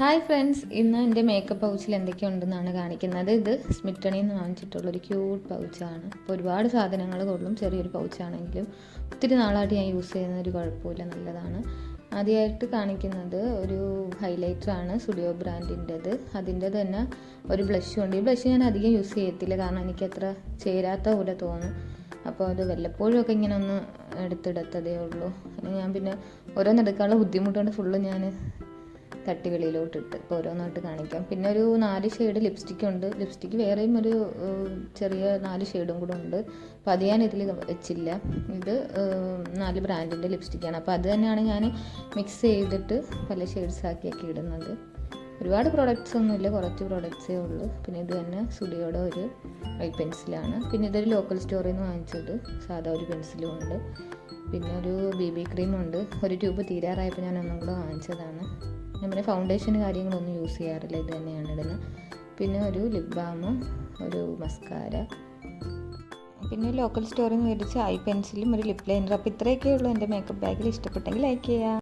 Hi friends ഇന്ന് എന്റെ makeup പൗച്ചിൽ എന്തൊക്കെയുണ്ടെന്നാണ് കാണിക്കുന്നത്. ഇത് സ്മിറ്റണി എന്ന് വാങ്ങിച്ചിട്ടുള്ള ഒരു ക്യൂട്ട് പൗച്ചാണ് അപ്പോൾ ഒരുപാട് സാധനങ്ങൾ കൊള്ളും. ചെറിയൊരു പൗച്ചാണെങ്കിലും ഒത്തിരി നാളായിട്ട് ഞാൻ യൂസ് ചെയ്യുന്ന ഒരു കുഴപ്പമില്ല നല്ലതാണ്. ആദ്യമായിട്ട് കാണിക്കുന്നത് ഒരു ഹൈലൈറ്റർ ആണ് സ്റ്റുഡിയോ ബ്രാൻഡിന്റെത് അതിന്റെ തന്നെ ഒരു ബ്ലഷും ഉണ്ട്. ഈ ബ്ലഷ് ഞാൻ അധികം യൂസ് ചെയ്യത്തില്ല. കാരണം എനിക്ക് അത്ര ചേരാത്ത പോലെ തോന്നും. അപ്പോൾ അത് വല്ലപ്പോഴും ഒക്കെ ഇങ്ങനെ ഒന്ന് എടുത്തെടുത്തതേ ഉള്ളൂ. ഞാൻ പിന്നെ ഓരോന്നെടുക്കാനുള്ള ബുദ്ധിമുട്ടുകൊണ്ട് ഫുള്ള് ഞാൻ തട്ടി വെളിയിലോട്ട് ഇട്ട് ഇപ്പോൾ ഓരോന്നായിട്ട് കാണിക്കാം. പിന്നെ ഒരു നാല് ഷെയ്ഡ് ലിപ്സ്റ്റിക് ഉണ്ട്. ലിപ്സ്റ്റിക് വേറെയും ഒരു ചെറിയ നാല് ഷെയ്ഡും കൂടെ ഉണ്ട്. അപ്പോൾ അത് ഞാൻ ഇതിൽ വെച്ചില്ല. ഇത് നാല് ബ്രാൻഡിന്റെ ലിപ്സ്റ്റിക്കാണ് അപ്പോൾ അത് തന്നെയാണ് ഞാൻ മിക്സ് ചെയ്തിട്ട് പല ഷെയ്ഡ്സ് ആക്കിയൊക്കെ ഇടുന്നത്. ഒരുപാട് പ്രോഡക്റ്റ്സ് ഒന്നുമില്ല കുറച്ച് പ്രോഡക്റ്റ്സേ ഉള്ളൂ. പിന്നെ ഇത് തന്നെ സ്റ്റുഡിയോയുടെ ഒരു ഐ പെൻസിലാണ് പിന്നെ ഇതൊരു ലോക്കൽ സ്റ്റോറിൽ നിന്ന് വാങ്ങിച്ചത്. സാധാ ഒരു പെൻസിലും ഉണ്ട്. പിന്നെ ഒരു ബി ബി ക്രീമുണ്ട് ഒരു ട്യൂബ് തീരാറായപ്പോൾ ഞാൻ ഒന്നും കൂടെ വാങ്ങിച്ചതാണ്. പിന്നെ ഫൗണ്ടേഷൻ കാര്യങ്ങളൊന്നും യൂസ് ചെയ്യാറില്ല. ഇത് തന്നെയാണ് ഇടുന്നത് പിന്നെ ഒരു ലിപ് ബാമും ഒരു മസ്കാര പിന്നെ ലോക്കൽ സ്റ്റോറിൽ നിന്ന് മേടിച്ച ഐ പെൻസിലും ഒരു ലിപ് ലൈനർ അപ്പോൾ ഇത്രയൊക്കെ ഉള്ളൂ. എന്റെ മേക്കപ്പ് ബാഗിൽ ഇഷ്ടപ്പെട്ടെങ്കിൽ ലൈക്ക് ചെയ്യുക